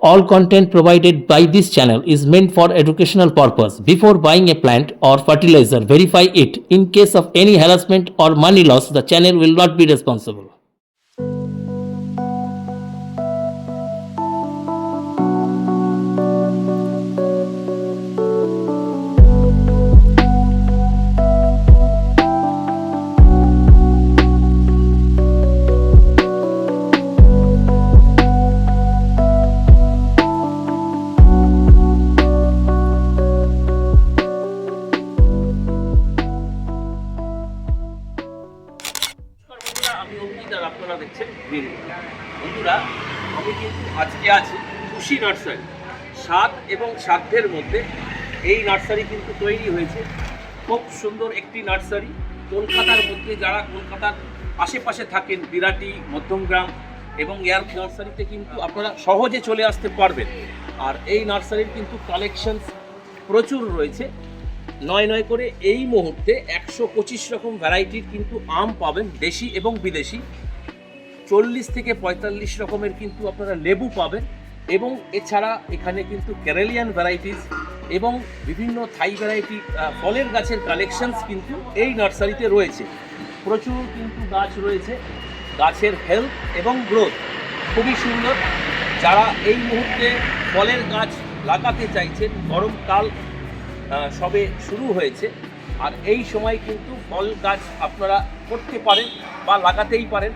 All content provided by this channel is meant for educational purpose. Before buying a plant or fertilizer, verify it. In case of any harassment or money loss, the channel will not be responsible. এবং সাধ্যের মধ্যে এই nursery কিন্তু তৈরি হয়েছে। খুব সুন্দর একটি নার্সারি। কলকাতার মধ্যে যারা কলকাতার আশেপাশে থাকেন, বিরাটি, মধ্যমগ্রাম এবং এয়ার নার্সারিতে কিন্তু আপনারা সহজে চলে আসতে পারবেন। আর এই নার্সারির কিন্তু কালেকশনস প্রচুর রয়েছে। নয় নয় করে এই মুহূর্তে একশো পঁচিশ রকম ভ্যারাইটির কিন্তু আম পাবেন, দেশি এবং বিদেশি। চল্লিশ থেকে পঁয়তাল্লিশ রকমের কিন্তু আপনারা লেবু পাবেন। এবং এছাড়া এখানে কিন্তু কেরালিয়ান ভ্যারাইটিস এবং বিভিন্ন থাই ভ্যারাইটি ফলের গাছের কালেকশনস কিন্তু এই নার্সারিতে রয়েছে। প্রচুর কিন্তু গাছ রয়েছে। গাছের হেলথ এবং গ্রোথ খুবই সুন্দর। যারা এই মুহূর্তে ফলের গাছ লাগাতে চাইছেন গরমকাল সবে শুরু হয়েছে। আর এই সময় কিন্তু ফল গাছ আপনারা করতে পারেন বা লাগাতেই পারেন।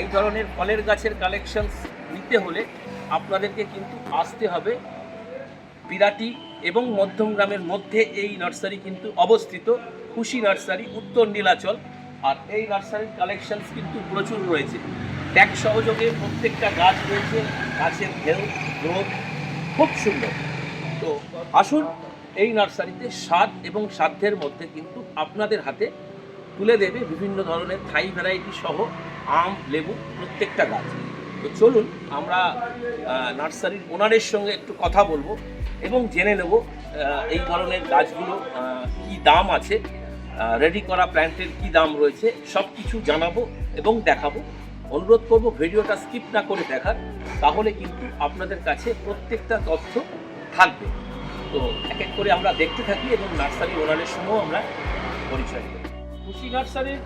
এই ধরনের ফলের গাছের কালেকশনস নিতে হলে আপনাদেরকে কিন্তু আসতে হবে বিরাটি এবং মধ্যমগ্রামের মধ্যে এই নার্সারি কিন্তু অবস্থিত, খুশি নার্সারি, উত্তর নীলাচল। আর এই নার্সারির কালেকশনস কিন্তু প্রচুর রয়েছে। ট্যাগ সহযোগে প্রত্যেকটা গাছ রয়েছে, গাছের হেলথ গ্রোথ খুব সুন্দর। তো আসুন এই নার্সারিতে স্বাদ এবং সাধ্যের মধ্যে কিন্তু আপনাদের হাতে তুলে দেবে বিভিন্ন ধরনের থাই ভ্যারাইটি সহ আম, লেবু প্রত্যেকটা গাছ। তো চলুন আমরা নার্সারির ওনারের সঙ্গে একটু কথা বলব এবং জেনে নেব এই ধরনের গাছগুলো কি দাম আছে রেডি করা প্ল্যান্টের কি দাম রয়েছে সব কিছু জানাব এবং দেখাবো। অনুরোধ করব ভিডিওটা স্কিপ না করে দেখার, তাহলে কিন্তু আপনাদের কাছে প্রত্যেকটা তথ্য থাকবে। তো এক এক করে আমরা দেখতে থাকি এবং নার্সারি ওনারের সঙ্গেও আমরা পরিচয় করি। খুশি নার্সারির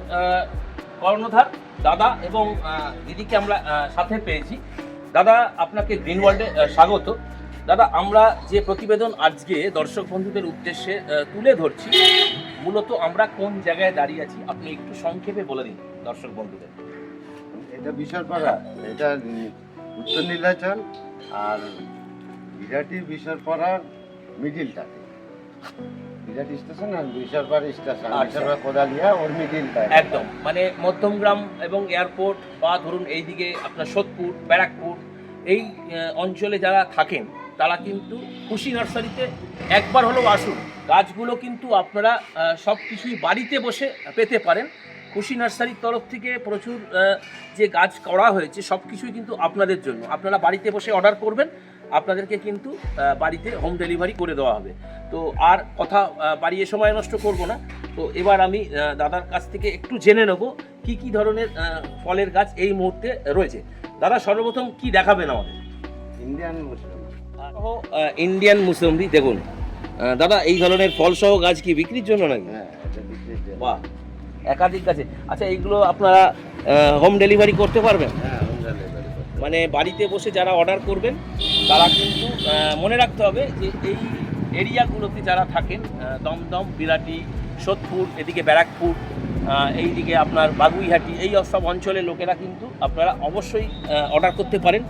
কর্ণধার, দাদা এবং দিদিকে আমরা সাথে পেয়েছি। দাদা, আপনাকে গ্রিন ওয়ার্ল্ডে স্বাগত। দাদা, আমরা যে প্রতিবেদন আজকে দর্শক বন্ধুদের উদ্দেশ্যে তুলে ধরছি, মূলত আমরা কোন জায়গায় দাঁড়িয়ে আছি, আপনি একটু সংক্ষেপে বলে দিন দর্শক বন্ধুদের। এটা বিশালপাড়া। এটা উত্তর নীলাচল আর বিরাটি বিশালপাড়ার মিডিলটাতে। বিরাটি স্টেশন আর বিশালপাড়া স্টেশন। আচ্ছা। কোদালিয়া ওর মিডিলটা একদম। মানে মধ্যমগ্রাম এবং এয়ারপোর্ট বা ধরুন এইদিকে আপনার সোদপুর ব্যারাকপুর এই অঞ্চলে যারা থাকেন তারা কিন্তু খুশি নার্সারিতে একবার হলেও আসুন। গাছগুলো কিন্তু আপনারা সব কিছুই বাড়িতে বসে পেতে পারেন। খুশি নার্সারির তরফ থেকে প্রচুর যে গাছ করা হয়েছে সব কিছুই কিন্তু আপনাদের জন্য। আপনারা বাড়িতে বসে অর্ডার করবেন। আপনাদেরকে কিন্তু বাড়িতে হোম ডেলিভারি করে দেওয়া হবে। তো আর কথা বাড়িয়ে সময় নষ্ট করব না। তো এবার আমি দাদার কাছ থেকে একটু জেনে নেব কি কি ধরনের ফলের গাছ এই মুহূর্তে রয়েছে। দাদা সর্বপ্রথম কি দেখাবেন আমাদের? ইন্ডিয়ান মুসলিম ইন্ডিয়ান মুসম্বি দেখুন। দাদা এই ধরনের ফল সহ গাছ কি বিক্রির জন্য নাকি? হ্যাঁ। বাহ একাধিক গাছে। আচ্ছা এইগুলো আপনারা হোম ডেলিভারি করতে পারবেন? হ্যাঁ। মানে বাড়িতে বসে যারা অর্ডার করবেন, তারা কিন্তু মনে রাখতে হবে যে এই এরিয়াগুলোতে যারা থাকেন দমদম বিরাটি সোদপুর, এদিকে ব্যারাকপুর এইদিকে আপনার বাগুইহাটি, এই সব অঞ্চলের লোকেরা কিন্তু আপনারা অবশ্যই অর্ডার করতে পারেন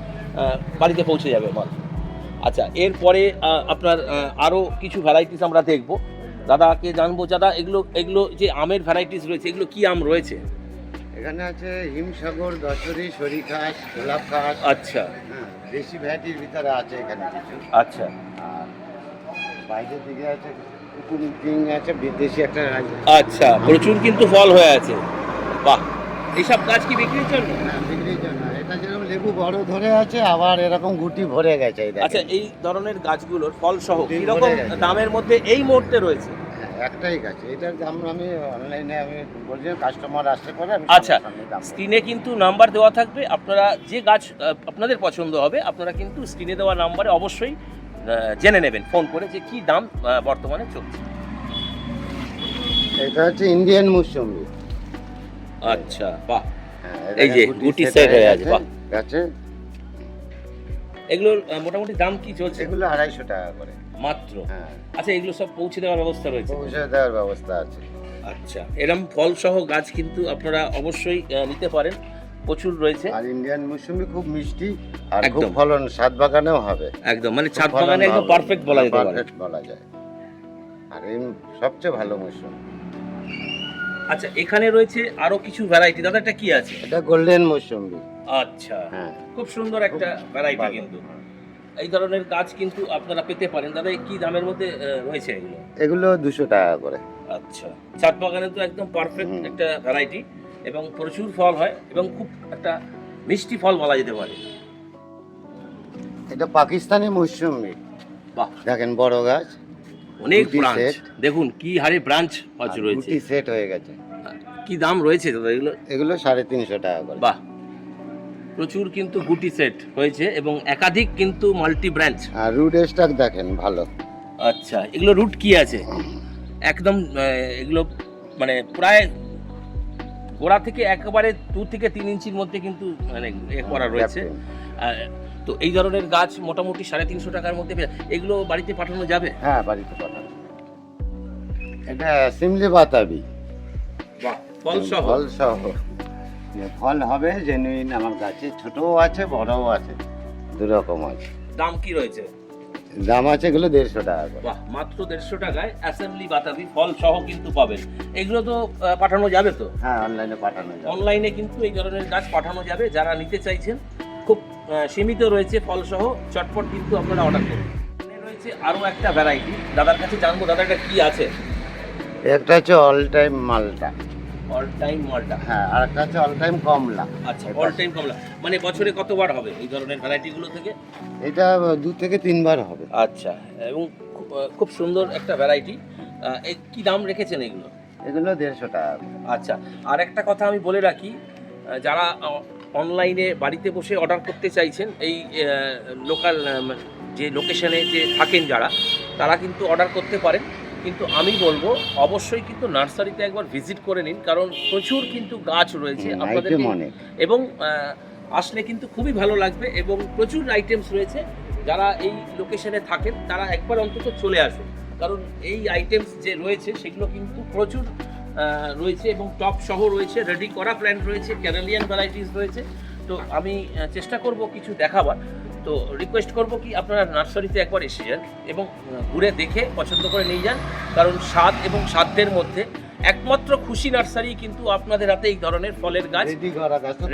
বাড়িতে পৌঁছে যাবে মাল। আচ্ছা এরপরে আপনার আরও কিছু ভ্যারাইটিস আমরা দেখব। দাদাকে জানব, দাদা, এগুলো এগুলো যে আমের ভ্যারাইটিস রয়েছে, এগুলো কি আম রয়েছে? এখানে আছে হিমসাগর দশরি সরিখাস গোলাপ খাস আচ্ছা। হ্যাঁ দেশি ভ্যারাইটির ভিতরে আছে এখানে কিছু। আচ্ছা। আর বাইরের দিকে আছে কুকুর কিং আছে বিদেশি একটা আছে আচ্ছা প্রচুর কিন্তু ফল হয়ে আছে। বাহ এইসব গাছ কি বিক্রির জন্য? বিক্রির জন্য এটা যেরকম লেবু বড় ধরে আছে আবার এরকম গুটি ভরে গেছে এই আচ্ছা এই ধরনের গাছগুলোর ফল সহ কীরকম দামের মধ্যে এই মুহূর্তে রয়েছে? একটাই গাছ। এটার দাম আমি অনলাইনে আমি বলছি কাস্টমার আসতে পারে আচ্ছা, স্ক্রিনে কিন্তু নাম্বার দেওয়া থাকবে। আপনারা যে গাছ আপনাদের পছন্দ হবে আপনারা কিন্তু স্ক্রিনে দেওয়া নাম্বারে অবশ্যই জেনে নেবেন ফোন করে যে কি দাম বর্তমানে চলছে। এটা হচ্ছে ইন্ডিয়ান মুসম্বি আচ্ছা বাহ। হ্যাঁ, এই যে, গুটি হয়ে হয়ে আছে, বাহ। গাছে। এগুলোর মোটামুটি দাম কি চলছে? এগুলো আড়াইশো টাকা করে। মাত্র। হ্যাঁ। আচ্ছা এগুলো সব পৌঁছে দেওয়ার ব্যবস্থা রয়েছে। পৌঁছে দেওয়ার ব্যবস্থা আছে। আচ্ছা এরম ফল সহ গাছ কিন্তু আপনারা অবশ্যই নিতে পারেন। প্রচুর রয়েছে। আর ইন্ডিয়ান মৌসুমি খুব মিষ্টি আর খুব ফলন সাত বাগানেও হবে। একদম মানে ছাদ বাগানে একদম পারফেক্ট বলা যেতে পারে। বলা যায়। আর এই সবচেয়ে ভালো মৌসুম। আচ্ছা এখানে রয়েছে আরও কিছু ভ্যারাইটি দাদা এটা কি আছে? এটা গোল্ডেন মৌসুমি। আচ্ছা হ্যাঁ। খুব সুন্দর একটা ভ্যারাইটি কিন্তু। এই ধরনের গাছ কিন্তু আপনারা পেতে পারেন। দাদা কি দামের মধ্যে রয়েছে এগুলো? এগুলো দুশো টাকা করে। আচ্ছা। ছাদ বাগানে তো একদম পারফেক্ট একটা ভ্যারাইটি এবং প্রচুর ফল হয় এবং খুব একটা মিষ্টি ফল বলা যেতে পারে। এটা পাকিস্তানি মৌসুমি বাহ। দেখেন বড় গাছ। অনেক ব্রাঞ্চ দেখুন কি হারে ব্রাঞ্চ রয়েছে। সেট হয়ে গেছে। কি দাম রয়েছে দাদা এগুলো? এগুলো সাড়ে তিনশো টাকা করে। বাহ। প্রচুর কিন্তু গুটি সেট হয়েছে এবং একাধিক কিন্তু মাল্টি ব্রাঞ্চ আর রুট স্টক দেখেন ভালো। আচ্ছা এগুলো রুট কি আছে? একদম আহ, এগুলো মানে প্রায় গোড়া থেকে একেবারে দু থেকে তিন ইঞ্চির মধ্যে কিন্তু মানে এ করা রয়েছে। আর তো এই ধরনের গাছ মোটামুটি সাড়ে তিনশো টাকার মধ্যে পেয়ে- এগুলো বাড়িতে পাঠানো যাবে? হ্যাঁ বাড়িতে পাঠানো। এটা সিমলি বাতাবি। ফল সহ ফল সহ যে ফল হবে জেনুইন আমার গাছে ছোটও আছে বড়ও আছে দু রকম আছে। দাম কি রয়েছে? দাম আছে এগুলো দেড়শো টাকা করে। বাহ মাত্র দেড়শো টাকায় অ্যাসেম্বলি বাতাবি ফল সহ কিন্তু পাবেন। এগুলো তো পাঠানো যাবে তো? হ্যাঁ অনলাইনে পাঠানো যাবে। অনলাইনে কিন্তু এই ধরনের গাছ পাঠানো যাবে যারা নিতে চাইছেন। খুব সীমিত রয়েছে ফলসহ চটপট কিন্তু আপনারা অর্ডার করুন। রয়েছে আরও একটা ভ্যারাইটি দাদার কাছে জানব দাদা এটা কি আছে? একটা হচ্ছে অল টাইম মালটা। অল টাইম মালটা হ্যাঁ আর একটা হচ্ছে অল টাইম কমলা। আচ্ছা অল টাইম কমলা। মানে বছরে কতবার হবে এই ধরনের ভ্যারাইটিগুলো থেকে? এটা দু থেকে তিনবার হবে। আচ্ছা এবং খুব- সুন্দর একটা ভ্যারাইটি। কি দাম রেখেছেন এগুলো? এগুলো দেড়শো টাকা। আচ্ছা আর একটা কথা আমি বলে রাখি যারা অনলাইনে বাড়িতে বসে অর্ডার করতে চাইছেন এই লোকাল যে লোকেশনে যে থাকেন যারা তারা কিন্তু অর্ডার করতে পারেন। কিন্তু আমি বলব অবশ্যই কিন্তু নার্সারিতে একবার ভিজিট করে নিন কারণ প্রচুর কিন্তু গাছ রয়েছে আপনাদের এবং আসলে কিন্তু খুবই ভালো লাগবে এবং প্রচুর আইটেমস রয়েছে। যারা এই লোকেশনে থাকেন তারা একবার অন্তত চলে আসুন। কারণ এই আইটেমস যে রয়েছে সেগুলো কিন্তু প্রচুর রয়েছে এবং টপ সহ রয়েছে রেডি করা প্ল্যান্ট রয়েছে ক্যানালিয়ান ভ্যারাইটিস রয়েছে। তো আমি চেষ্টা করব কিছু দেখাবার। তো রিকোয়েস্ট করব কি আপনারা নার্সারিতে একবার এসে যান এবং ঘুরে দেখে পছন্দ করে নিয়ে যান। কারণ স্বাদ এবং সাধ্যের মধ্যে একমাত্র খুশি নার্সারি কিন্তু আপনাদের হাতে এই ধরনের ফলের গাছ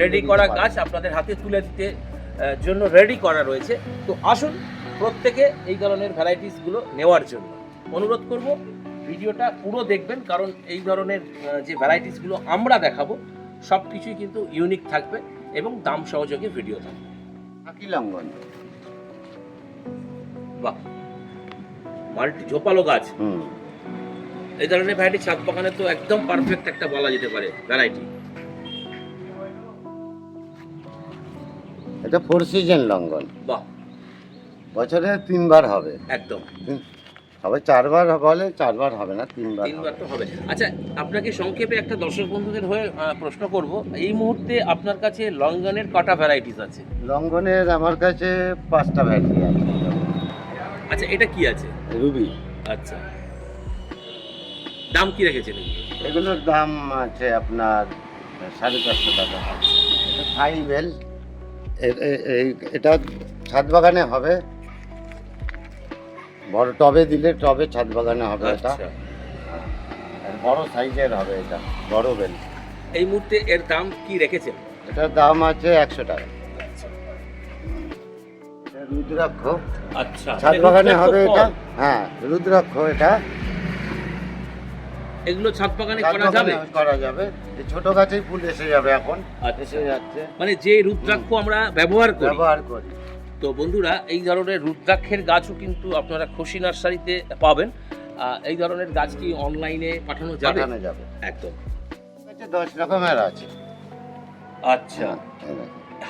রেডি করা গাছ। আপনাদের হাতে তুলে দিতে জন্য রেডি করা রয়েছে। তো আসুন প্রত্যেকে এই ধরনের ভ্যারাইটিসগুলো নেওয়ার জন্য। অনুরোধ করব ভিডিওটা পুরো দেখবেন কারণ এই ধরনের যে ভ্যারাইটিসগুলো আমরা দেখাবো সব কিছুই কিন্তু ইউনিক থাকবে এবং দাম সহযোগে ভিডিও থাকবে। পাখি লঙ্ঘন বাহ মাল্টি ঝোপালো গাছ। হুম। এই ধরনের ভ্যারাইটি ছাদ বাগানে তো একদম পারফেক্ট একটা বলা যেতে পারে ভ্যারাইটি। এটা ফোর সিজন লঙ্ঘন বাহ। বছরে তিনবার হবে। একদম। হবে চারবার বলে চারবার হবে না তিনবার তিনবার। তো হবে। আচ্ছা আপনাকে সংক্ষেপে একটা দর্শক বন্ধুদের হয়ে প্রশ্ন করব। এই মুহূর্তে আপনার কাছে লঙ্গনের কটা ভ্যারাইটিস আছে? লঙ্ঘনের আমার কাছে পাঁচটা ভ্যারাইটি আছে। আচ্ছা এটা কি আছে? রুবি। আচ্ছা। দাম কি রেখেছেন? এগুলোর দাম আছে আপনার সাড়ে চারশো টাকা। এটা থাই বেল এ- এ- এই- এটা ছাদ বাগানে হবে। বড় টবে দিলে টবে ছাদ বাগানে হবে এটা। আচ্ছা। বড় সাইজের হবে এটা বড় বেল। এই মুহূর্তে এর দাম কি রেখেছেন? এটার দাম আছে একশো টাকা। আচ্ছা। রুদ্রাক্ষ। আচ্ছা। ছাদ বাগানে হবে এটা। হ্যাঁ রুদ্রাক্ষ এটা। এগুলো ছাদ বাগানে করা যাবে? করা যাবে। ছোট গাছেই ফুল এসে যাবে এখন। আচ্ছা। এসে যাচ্ছে। মানে যে রুদ্রাক্ষ আমরা ব্যবহার করি ব্যবহার করি। তো বন্ধুরা এই ধরনের রুদ্রাক্ষের গাছও কিন্তু আপনারা খুশি নার্সারিতে পাবেন। এই ধরনের গাছ কি অনলাইনে পাঠানো যাবে? পাঠানো যাবে। একদম। দশ রকমের আছে। আচ্ছা।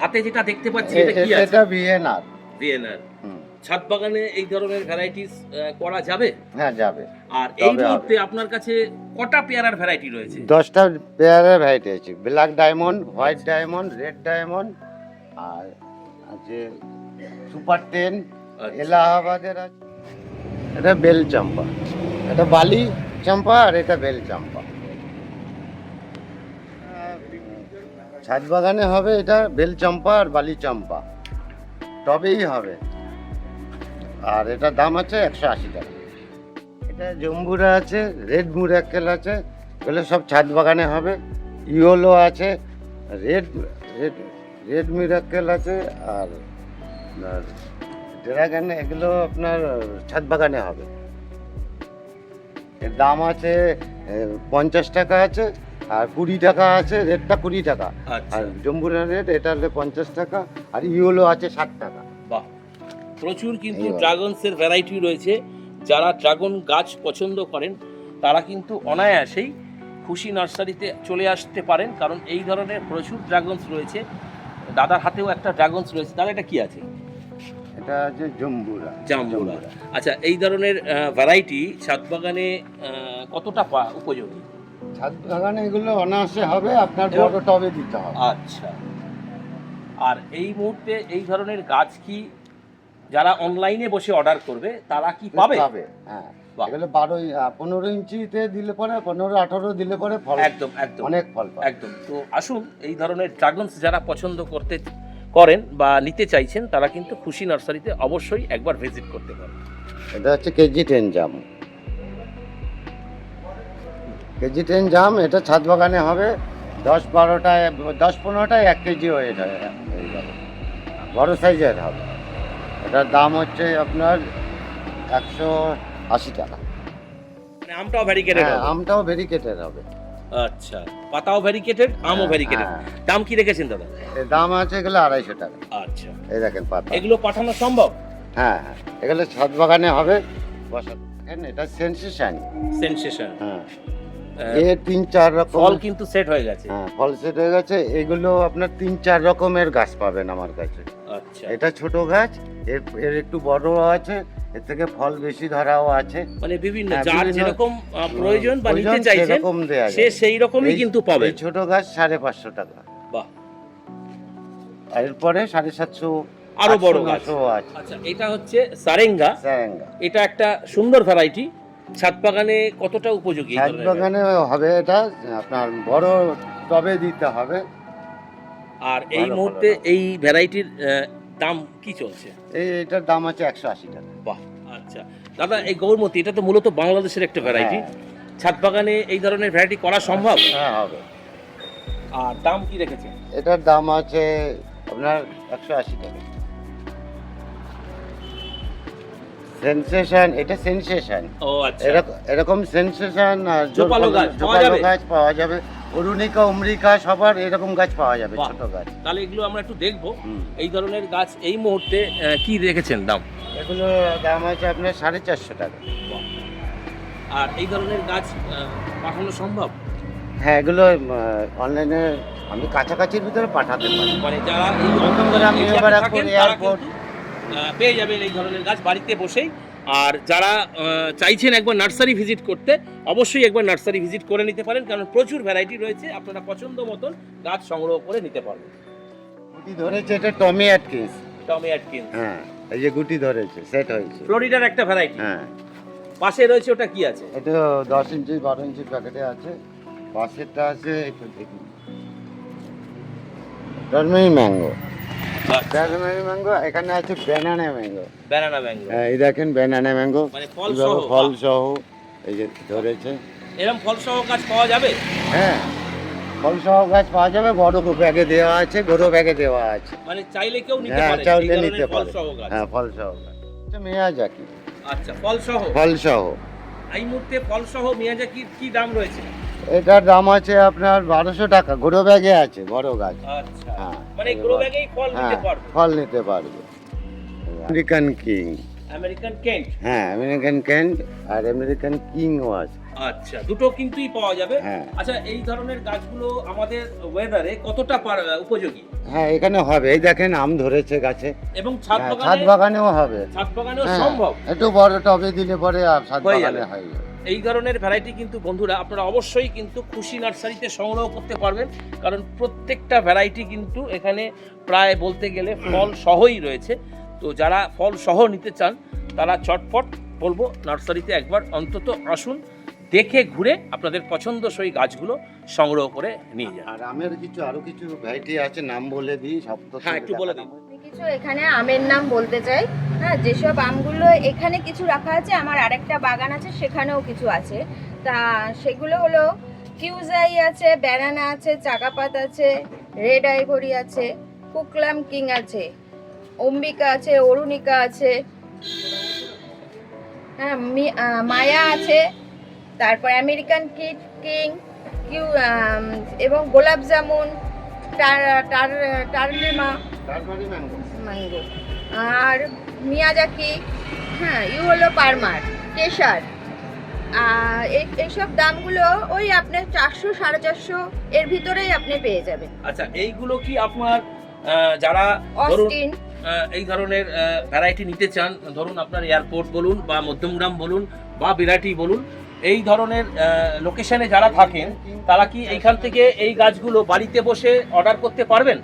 হাতে যেটা দেখতে পাচ্ছি এটা কি আছে? এটা ভিয়েনার ভিয়েনার হুম, ছাদ বাগানে এই ধরনের ভ্যারাইটিস করা যাবে? হ্যাঁ যাবে। আর এই মুহূর্তে আপনার কাছে কটা পেয়ারার ভ্যারাইটি রয়েছে? দশটা পেয়ারের ভ্যারাইটি আছে। Black diamond white diamond red diamond আর আছে সুপার টেন আচ্ছা। এলাহাবাদের আছে। এটা বেল চাম্পা। এটা বালি চাম্পা আর এটা বেল চাম্পা। ছাদ বাগানে হবে এটা বেল চাম্পা আর বালি চাম্পা। তবেই হবে। আর এটার দাম আছে একশো আশি টাকা। এটা জম্বুরা আছে রেড মুরাক্কেল আছে এগুলো সব ছাদ বাগানে হবে। ইয়োলো আছে রেড রেড রেড মিরাক্কেল আছে আর আপনার ড্রাগন এগুলো আপনার ছাদ বাগানে হবে। এর দাম আছে পঞ্চাশ টাকা আছে আর কুড়ি টাকা আছে রেটটা কুড়ি টাকা। আচ্ছা। আর জম্বুরা রেট এটা হলে পঞ্চাশ টাকা আর ইয়োলো আছে ষাট টাকা। বাহ। প্রচুর কিন্তু। ড্রাগনসের ভ্যারাইটি রয়েছে। যারা ড্রাগন গাছ পছন্দ করেন তারা কিন্তু অনায়াসেই খুশি নার্সারিতে চলে আসতে পারেন কারণ এই ধরনের প্রচুর ড্রাগনস রয়েছে। দাদার হাতেও একটা ড্রাগনস রয়েছে। দাদা এটা কি আছে? এটা আছে জম্বুরা। জাম্বুরা। আচ্ছা এই ধরনের ভ্যারাইটি ছাদ বাগানে কতটা পা- উপযোগী? ছাদ বাগানে এগুলো অনায়াসে হবে আপনার বড় টবে দিতে হবে। আচ্ছা। আর এই মুহূর্তে এই ধরনের গাছ কি যারা অনলাইনে বসে অর্ডার করবে তারা কি পাবে? পাবে হ্যাঁ। বাহ। এগুলো বারো পনেরো ইঞ্চিতে দিলে পরে পনেরো আঠারো দিলে পরে ফল একদম একদম। অনেক ফল পাবে। একদম। তো আসুন এই ধরনের ড্রাগনস যারা পছন্দ করতে করেন বা নিতে চাইছেন তারা কিন্তু খুশি নার্সারিতে অবশ্যই একবার ভিজিট করতে পারেন। এটা হচ্ছে কেজি টেন জাম। কেজি টেন জাম এটা ছাদ বাগানে হবে দশ বারোটায় দশ পনেরোটায় এক কেজি হয়ে যাবে হয়ে বড় সাইজের হবে। এটার দাম হচ্ছে আপনার একশো আশি টাকা। মানে আমটাও ভ্যারিকেটেড আমটাও ভেরিকেটেড হবে। আচ্ছা পাতাও ভ্যারিকেটেড আমও ভ্যারিকেটেড হ্যাঁ। দাম কি রেখেছেন দাদা? এর দাম আছে এগুলো আড়াইশো টাকা। আচ্ছা। এই দেখেন পাতা। এগুলো পাঠানো সম্ভব? হ্যাঁ হ্যাঁ। এগুলো ছাদ বাগানে হবে। বসা দেখেন এটা সেন্সেশন সেনসেশন হ্যাঁ। এ তিন চার রকম ফল কিন্তু সেট হয়ে গেছে। হ্যাঁ ফল সেট হয়ে গেছে। এগুলো আপনার তিন চার রকমের গাছ পাবেন আমার কাছে। আচ্ছা। এটা ছোট গাছ এর এর একটু বড় আছে। এর থেকে ফল বেশি ধরাও আছে। মানে বিভিন্ন হ্যাঁ, যার যেরকম প্রয়োজন বা নিতে চাইছেন সে সেই রকমই কিন্তু পাবে। ছোট গাছ সাড়ে পাঁচশো টাকা। বাহ। এরপরে সাড়ে সাতশো আরও বড় গাছ। আচ্ছা এটা হচ্ছে সারেঙ্গা। স্যারেঙ্গা এটা একটা সুন্দর ভ্যারাইটি। ছাদ বাগানে কতটা উপযোগী ছাদ বাগানে হবে এটা আপনার বড় টবে দিতে হবে। আর এই মুহূর্তে এই ভ্যারাইটির দাম কি চলছে? এই এটার দাম আছে একশো আশি টাকা। বাহ আচ্ছা। দাদা এই গৌরমতি এটা তো মূলত বাংলাদেশের একটা ভ্যারাইটি। ছাদ বাগানে এই ধরনের ভ্যারাইটি করা সম্ভব? হ্যাঁ হবে। আর দাম কি রেখেছে? এটার দাম আছে আপনার একশো আশি টাকা। সেন্সেশন এটা সেন্সেশন ও আচ্ছা। এরকম সেন্সেশন আর জোপালো গাছ পাওয়া যাবে? অরুণিকা অমরিকা সবার এরকম গাছ পাওয়া যাবে বাহ। ছোট গাছ। তাহলে এগুলো আমরা একটু দেখব। হুম। এই ধরনের গাছ এই মুহূর্তে আহ, কি রেখেছেন? দাম? এগুলো দাম আছে আপনার সাড়ে চারশো টাকা। আর এই ধরনের গাছ আহ, পাঠানো সম্ভব? হ্যাঁ এগুলো অনলাইনে আমি কাছাকাছির ভিতরে পাঠাতে পারি। মানে যারা এই করে আমি এবার থাকেন, এখন তারা এয়ারপোর্ট কিন্তু, আহ, পেয়ে যাবেন এই ধরনের গাছ বাড়িতে বসেই। আর যারা চাইছেন একবার নার্সারি ভিজিট করতে অবশ্যই একবার নার্সারি ভিজিট করে নিতে পারেন কারণ প্রচুর ভ্যারাইটি রয়েছে আপনারা পছন্দ মতন গাছ সংগ্রহ করে নিতে পারবেন। গুটি ধরেছে এটা টমি অ্যাটকিন্স। টমি অ্যাটকিন্স। হ্যাঁ এই যে গুটি ধরেছে সেট হয়েছে। ফ্লোরিডার একটা ভ্যারাইটি। হ্যাঁ। পাশে রয়েছে ওটা কি আছে? এটা দশ ইঞ্চি বারো ইঞ্চি প্যাকেটে আছে। পাশেরটা আছে একটু দেখুন। টার্মেরি ম্যাঙ্গো। টার্মেরি ম্যাঙ্গো এখানে আছে ব্যানানা ম্যাঙ্গো ব্যানানা ব্যাঙ্গো এই দেখেন ব্যানানা ম্যাঙ্গো মানে ফল সহ। ফল সহ এই যে ধরেছে। এরকম ফল সহ গাছ পাওয়া যাবে? হ্যাঁ ফল সহ গাছ পাওয়া যাবে বড় ব্যাগে দেওয়া আছে গরু ব্যাগে দেওয়া আছে। মানে চাইলে কেউ নিতে হ্যাঁ পারে চাইলে নিতে পারে। হ্যাঁ ফল সহ গাছ। এটা মেয়াজাকি আচ্ছা ফল সহ। ফল সহ। এই মুহূর্তে ফল সহ মিয়াজাকির কি দাম রয়েছে? এটার দাম আছে আপনার বারোশো টাকা গরু ব্যাগে আছে বড় গাছ। আচ্ছা। হ্যাঁ মানে ফল হ্যাঁ নিতে পারবে? ফল নিতে পারবে। American king. American Kent? হ্যাঁ আমেরিকান ক্যান্ট আর আমেরিকান কিংও আছে। আচ্ছা দুটো কিন্তুই পাওয়া যাবে। হ্যাঁ। আচ্ছা এই ধরনের গাছগুলো আমাদের ওয়েদারে কতটা উপযোগী? হ্যাঁ এখানে হবে। এই দেখেন আম ধরেছে গাছে। এবং ছাদ হ্যাঁ, বাগানেও হবে। ছাদ বাগানেও সম্ভব? একটু বড় টবে দিলে পরে আর ছাদ বাগানে। হয়ে যাবে এই ধরনের ভ্যারাইটি কিন্তু বন্ধুরা আপনারা অবশ্যই কিন্তু খুশি নার্সারিতে সংগ্রহ করতে পারবেন। কারণ প্রত্যেকটা ভ্যারাইটি কিন্তু এখানে প্রায় বলতে গেলে ফল সহই রয়েছে। তো যারা ফল সহ নিতে চান তারা চটপট বলব নার্সারিতে একবার অন্তত আসুন দেখে ঘুরে আপনাদের পছন্দসই গাছগুলো সংগ্রহ করে নিয়ে যান। আর আমের কিছু আরও কিছু ভ্যারাইটি আছে নাম বলে দিই সব তো হ্যাঁ, একটু বলে দিন। কিছু এখানে আমের নাম বলতে চাই। হ্যাঁ যেসব আমগুলো এখানে কিছু রাখা আছে আমার আরেকটা বাগান আছে সেখানেও কিছু আছে। তা সেগুলো হলো কিউজাই আছে ব্যানানা আছে চাকাপাত আছে রেড আইভরি আছে কুকলাম কিং আছে অম্বিকা আছে অরুণিকা আছে হ্যাঁ মায়া আছে তারপর আমেরিকান কিট কিং কিউ এবং গোলাপ জামুন টার টার টারলিমা ম্যাঙ্গো। আর মিয়াজাকি হ্যাঁ ইউ হলো পারমার কেশার। এইসব দামগুলো ওই আপনার চারশো সাড়ে চারশো এর ভিতরেই আপনি পেয়ে যাবেন। আচ্ছা এইগুলো কি আপনার যারা অস্টিন। এই ধরনের ভ্যারাইটি নিতে চান ধরুন আপনার এয়ারপোর্ট বলুন বা মধ্যমগ্রাম বলুন বা বিরাটি বলুন এই ধরনের লোকেশনে যারা থাকেন তারা কি এইখান থেকে এই গাছগুলো বাড়িতে বসে অর্ডার করতে পারবেন?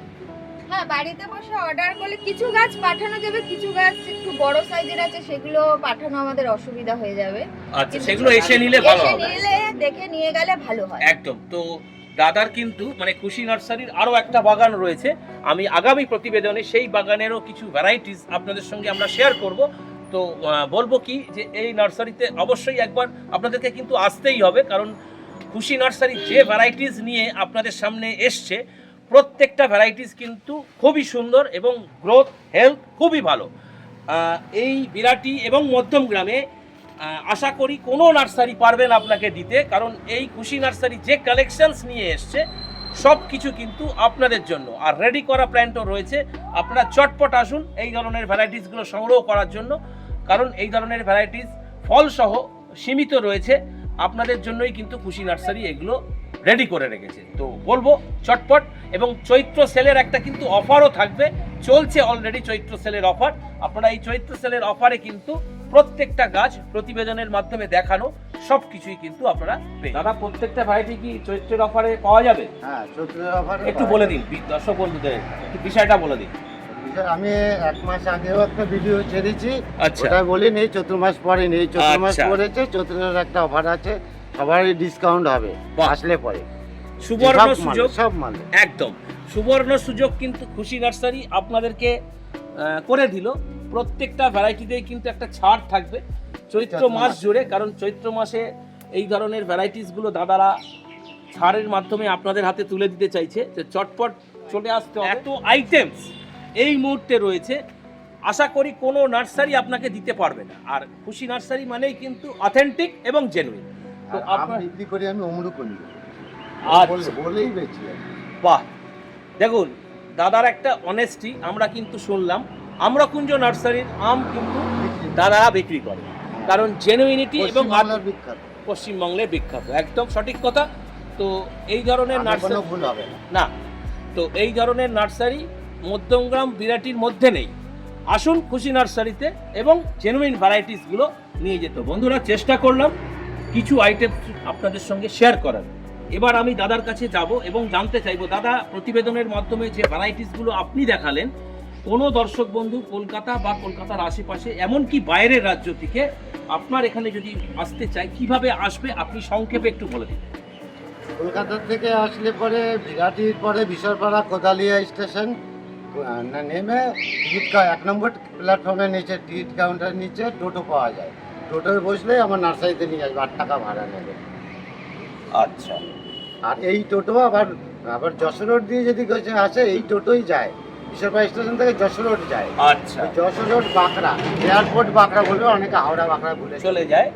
হ্যাঁ বাড়িতে বসে অর্ডার করলে কিছু গাছ পাঠানো যাবে কিছু গাছ একটু বড় সাইজের আছে সেগুলো পাঠানো আমাদের অসুবিধা হয়ে যাবে। আচ্ছা সেগুলো এসে নিলে ভালো এসে হবে। নিলে দেখে নিয়ে গেলে ভালো হয়। একদম। তো দাদার কিন্তু মানে খুশি নার্সারির আরও একটা বাগান রয়েছে। আমি আগামী প্রতিবেদনে সেই বাগানেরও কিছু ভ্যারাইটিস আপনাদের সঙ্গে আমরা শেয়ার করব। তো বলব কি যে এই নার্সারিতে অবশ্যই একবার আপনাদেরকে কিন্তু আসতেই হবে কারণ খুশি নার্সারি যে ভ্যারাইটিস নিয়ে আপনাদের সামনে এসছে প্রত্যেকটা ভ্যারাইটিস কিন্তু খুবই সুন্দর এবং গ্রোথ হেলথ খুবই ভালো। এই বিরাটি এবং মধ্যম গ্রামে আশা করি কোনো নার্সারি পারবেন আপনাকে দিতে, কারণ এই খুশি নার্সারি যে কালেকশনস নিয়ে এসছে সব কিছু কিন্তু আপনাদের জন্য। আর রেডি করা প্ল্যান্টও রয়েছে। আপনারা চটপট আসুন এই ধরনের ভ্যারাইটিসগুলো সংগ্রহ করার জন্য, কারণ এই ধরনের ভ্যারাইটিস ফলসহ সীমিত রয়েছে। আপনাদের জন্যই কিন্তু খুশি নার্সারি এগুলো রেডি করে রেখেছে। তো বলব চটপট এবং চৈত্র সেলের একটা কিন্তু অফারও থাকবে। চলছে অলরেডি চৈত্র সেলের অফার আপনারা এই চৈত্র সেলের অফারে কিন্তু প্রত্যেকটা গাছ প্রতিবেদনের মাধ্যমে দেখানো সব কিছুই কিন্তু আপনারা পেয়ে দাদা প্রত্যেকটা ভ্যারাইটি কি চৈত্রের অফারে পাওয়া যাবে? হ্যাঁ চৈত্রের অফার একটু বলে দিন দর্শক বন্ধুদের একটু বিষয়টা বলে দিন। আমি এক মাস আগেও একটা ভিডিও ছেড়েছি। আচ্ছা। ওটা বলিনি চতুর্মাস মাস পরে নেই চৈত্র মাস আচ্ছা। পড়েছে চৈত্রের একটা অফার আছে। সবারই ডিসকাউন্ট হবে। আসলে পরে। সুবর্ণ সুযোগ। সব মানে একদম। সুবর্ণ সুযোগ কিন্তু খুশি নার্সারি আপনাদেরকে করে দিল। প্রত্যেকটা ভ্যারাইটিতেই কিন্তু একটা ছাড় থাকবে। চৈত্র মাস। জুড়ে কারণ চৈত্র মাসে এই ধরনের ভ্যারাইটিসগুলো দাদারা ছাড়ের মাধ্যমে আপনাদের হাতে তুলে দিতে চাইছে যে চটপট চলে আসতে এত আইটেমস এই মুহূর্তে রয়েছে। আশা করি কোনো নার্সারি আপনাকে দিতে পারবে না। আর খুশি নার্সারি মানেই কিন্তু অথেন্টিক এবং জেনুইন আপনার বিক্রি করি আমি অমরুকুঞ্জ আচ্ছা। বলেই বেচি বাহ। দেখুন দাদার একটা অনেস্টি আমরা কিন্তু শুনলাম। আমরা কুঞ্জ নার্সারির আম কিন্তু দাদারা বিক্রি করে। কারণ জেনুইনিটি এবং পশ্চিমবঙ্গের বিখ্যাত। একদম সঠিক কথা। তো এই ধরনের নার্সারি ভুল হবে না। না। তো এই ধরনের নার্সারি মধ্যমগ্রাম বিরাটির মধ্যে নেই। আসুন খুশি নার্সারিতে এবং জেনুইন ভ্যারাইটিসগুলো নিয়ে যেত। বন্ধুরা চেষ্টা করলাম। কিছু আইটেম আপনাদের সঙ্গে শেয়ার করার। এবার আমি দাদার কাছে যাব এবং জানতে চাইব, দাদা প্রতিবেদনের মাধ্যমে যে ভ্যারাইটিসগুলো আপনি দেখালেন, কোনো দর্শক বন্ধু কলকাতা বা কলকাতার আশেপাশে, এমনকি বাইরের রাজ্য থেকে আপনার এখানে যদি আসতে চায়, কীভাবে আসবে আপনি সংক্ষেপে একটু বলে দিন। কলকাতা থেকে আসলে পরে বিরাটির পরে বিশরপাড়া কোদালিয়া স্টেশন নেমে টিকিট এক নম্বর প্ল্যাটফর্মের নিচে টিকিট কাউন্টার নিচে টোটো পাওয়া যায়। টোটোয় বসলে আমার নার্সারিতে নিয়ে আসবে আট টাকা ভাড়া নেবে। আচ্ছা। আর এই টোটো আবার আবার যশোর রোড দিয়ে যদি আসে এই টোটোই যায়। বিশরপাড়া স্টেশন থেকে যশোর রোড যায়। আচ্ছা। যশোর রোড বাঁকড়া এয়ারপোর্ট বাঁকড়া বলবে অনেকে হাওড়া বাঁকড়া বলে চলে যায়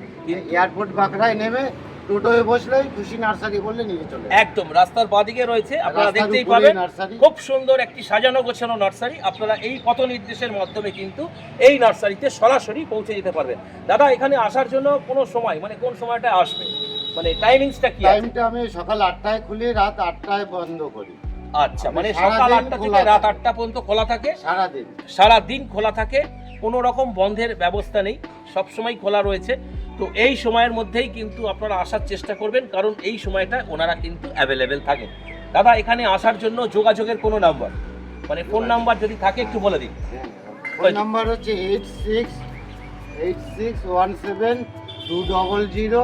এয়ারপোর্ট বাঁকড়ায় নেমে টোটোয় বসলেই খুশি নার্সারি বললে নিয়ে চলে একদম রাস্তার বাদিকে রয়েছে আপনারা দেখতেই পাবেন। খুব সুন্দর একটি সাজানো গোছানো নার্সারি। আপনারা এই পথ নির্দেশের মাধ্যমে কিন্তু এই নার্সারিতে সরাসরি পৌঁছে যেতে পারবেন। দাদা এখানে আসার জন্য কোনো সময় মানে কোন সময়টা আসবে? মানে টাইমিংসটা কি টাইমটা আমি সকাল আটটায় খুলি রাত আটটায় বন্ধ করি। আচ্ছা মানে সারাদিন সকাল আটটা থেকে রাত। আটটা পর্যন্ত খোলা থাকে? সারাদিন। সারা দিন খোলা থাকে। কোনো রকম বন্ধের ব্যবস্থা নেই। সবসময় খোলা রয়েছে। তো এই সময়ের মধ্যেই কিন্তু আপনারা আসার চেষ্টা করবেন কারণ এই সময়টা ওনারা কিন্তু অ্যাভেলেবেল থাকেন। দাদা এখানে আসার জন্য যোগাযোগের কোনো নাম্বার মানে ফোন নাম্বার যদি থাকে একটু বলে দিন। ফোন নাম্বার হচ্ছে eight six eight six one seven two double zero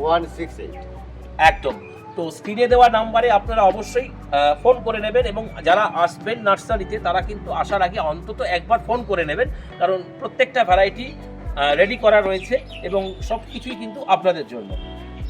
one six eight একদম। তো স্ক্রিনে দেওয়া নাম্বারে আপনারা অবশ্যই ফোন করে নেবেন এবং যারা আসবেন নার্সারিতে তারা কিন্তু আসার আগে অন্তত একবার ফোন করে নেবেন কারণ প্রত্যেকটা ভ্যারাইটি রেডি করা রয়েছে এবং সব কিছুই কিন্তু আপনাদের জন্য।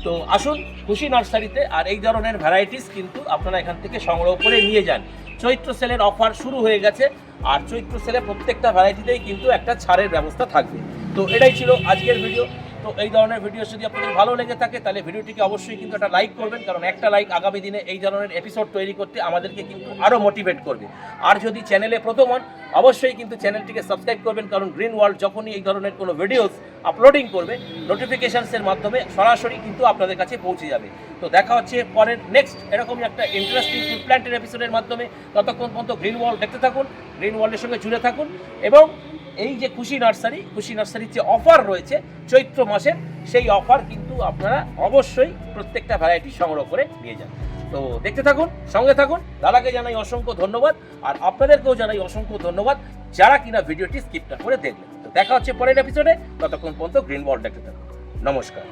তো আসুন খুশি নার্সারিতে আর এই ধরনের ভ্যারাইটিস কিন্তু আপনারা এখান থেকে সংগ্রহ করে নিয়ে যান। চৈত্র সেলের অফার শুরু হয়ে গেছে আর চৈত্র সেলে প্রত্যেকটা ভ্যারাইটিতেই কিন্তু একটা ছাড়ের ব্যবস্থা থাকবে। তো এটাই ছিল আজকের ভিডিও তো এই ধরনের ভিডিও যদি আপনাদের ভালো লেগে থাকে, তাহলে ভিডিওটিকে অবশ্যই কিন্তু একটা লাইক করবেন, কারণ একটা লাইক আগামী দিনে এই ধরনের এপিসোড তৈরি করতে আমাদেরকে কিন্তু আরও মোটিভেট করবে। আর যদি চ্যানেলে প্রথম হন, অবশ্যই কিন্তু চ্যানেলটিকে সাবস্ক্রাইব করবেন, কারণ গ্রিন ওয়ার্ল্ড যখনই এই ধরনের কোনো ভিডিওস আপলোডিং করবে নোটিফিকেশানসের মাধ্যমে সরাসরি কিন্তু আপনাদের কাছে পৌঁছে যাবে। তো দেখা হচ্ছে পরের নেক্সট এরকমই একটা ইন্টারেস্টিং ফুড প্ল্যান্টের এপিসোডের মাধ্যমে। ততক্ষণ পর্যন্ত গ্রিন ওয়ার্ল্ড দেখতে থাকুন গ্রিন ওয়ার্ল্ডের সঙ্গে জুড়ে থাকুন এবং এই যে খুশি নার্সারি, খুশি নার্সারির যে অফার রয়েছে চৈত্র মাসের, সেই অফার কিন্তু আপনারা অবশ্যই প্রত্যেকটা ভ্যারাইটি সংগ্রহ করে নিয়ে যান। তো দেখতে থাকুন, সঙ্গে থাকুন। দাদাকে জানাই অসংখ্য ধন্যবাদ, আর আপনাদেরকেও জানাই অসংখ্য ধন্যবাদ যারা কিনা ভিডিওটি স্কিপটা করে দেখলেন। তো দেখা হচ্ছে পরের এপিসোডে ততক্ষণ পর্যন্ত গ্রিন বল দেখতে থাকুন। নমস্কার।